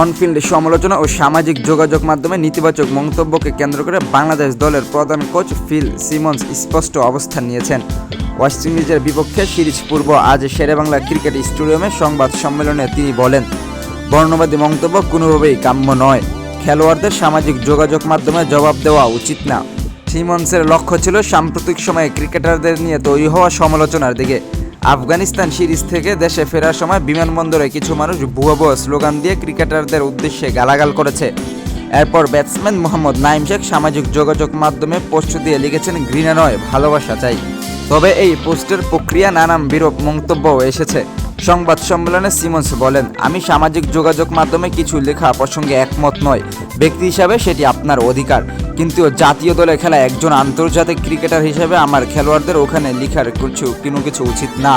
On-field সমালোচনা ও সামাজিক যোগাযোগ মাধ্যমে নেতিবাচক মন্তব্যকে কেন্দ্র করে বাংলাদেশ দলের প্রধান কোচ ফিল সিমন্স স্পষ্ট অবস্থান নিয়েছেন। ওয়েস্ট ইন্ডিজের বিপক্ষে সিরিজ পূর্ব আজ শেরেবাংলা ক্রিকেট স্টেডিয়ামে সংবাদ সম্মেলনে তিনি বলেন, বর্ণবাদী মন্তব্য কোনোভাবেই কাম্য নয়। খেলোয়াড়দের সামাজিক যোগাযোগ মাধ্যমে জবাব দেওয়া উচিত না। সিমন্সের লক্ষ্য ছিল সাম্প্রতিক সময়ে ক্রিকেটারদের নিয়ে তৈরি হওয়া সমালোচনার দিকে। আফগানিস্তান সিরিজ থেকে দেশে ফেরার সময় বিমানবন্দরে কিছু মানুষ ভুয়া ভুয়া স্লোগান দিয়ে ক্রিকেটারদের উদ্দেশ্যে গালাগাল করেছে। এরপর ব্যাটসম্যান মোহাম্মদ নাইম শেখ সামাজিক যোগাযোগ মাধ্যমে পোস্ট দিয়ে লিখেছেন, ঘৃণা নয়, ভালোবাসা চাই। তবে এই পোস্টের প্রক্রিয়া নানান বিরূপ মন্তব্যও এসেছে। সংবাদ সম্মেলনে সিমন্স বলেন, আমি সামাজিক যোগাযোগ মাধ্যমে কিছু লেখা প্রসঙ্গে একমত নয় ব্যক্তি হিসাবে সেটি আপনার অধিকার। কিন্তু জাতীয় দলে খেলা একজন আন্তর্জাতিক ক্রিকেটার হিসেবে আমার খেলোয়াড়দের ওখানে লিখার কিছু, কোনো কিছু উচিত না।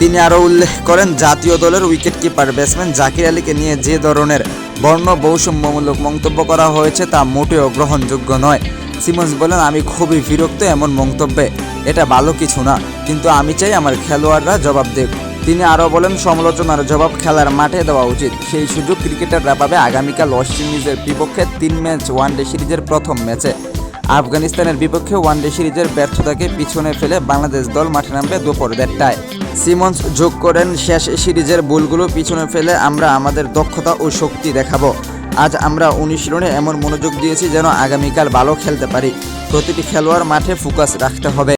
তিনি আরও উল্লেখ করেন, জাতীয় দলের উইকেট কিপার ব্যাটসম্যান জাকির আলীকে নিয়ে যে ধরনের বর্ণ বৈষম্যমূলক মন্তব্য করা হয়েছে তা মোটেও গ্রহণযোগ্য নয়। সিমন্স বলেন, আমি খুবই বিরক্ত এমন মন্তব্যে। এটা ভালো কিছু না, কিন্তু আমি চাই আমার খেলোয়াড়রা জবাব দেব তিনি আরও বলেন, সমালোচনার জবাব খেলার মাঠে দেওয়া উচিত। সেই সুযোগ ক্রিকেটাররা পাবে আগামীকাল ওয়েস্ট ইন্ডিজের বিপক্ষে তিন ম্যাচ ওয়ানডে সিরিজের প্রথম ম্যাচে। আফগানিস্তানের বিপক্ষে ওয়ানডে সিরিজের ব্যর্থতাকে পিছনে ফেলে বাংলাদেশ দল মাঠে নামবে দুপুর দেড়টায়। সিমন্স যোগ করেন, শেষ সিরিজের ভুলগুলো পিছনে ফেলে আমরা আমাদের দক্ষতা ও শক্তি দেখাবো। আজ আমরা অনুশীলনে এমন মনোযোগ দিয়েছি যেন আগামীকাল ভালো খেলতে পারি। প্রতিটি খেলোয়াড় মাঠে ফোকাস রাখতে হবে।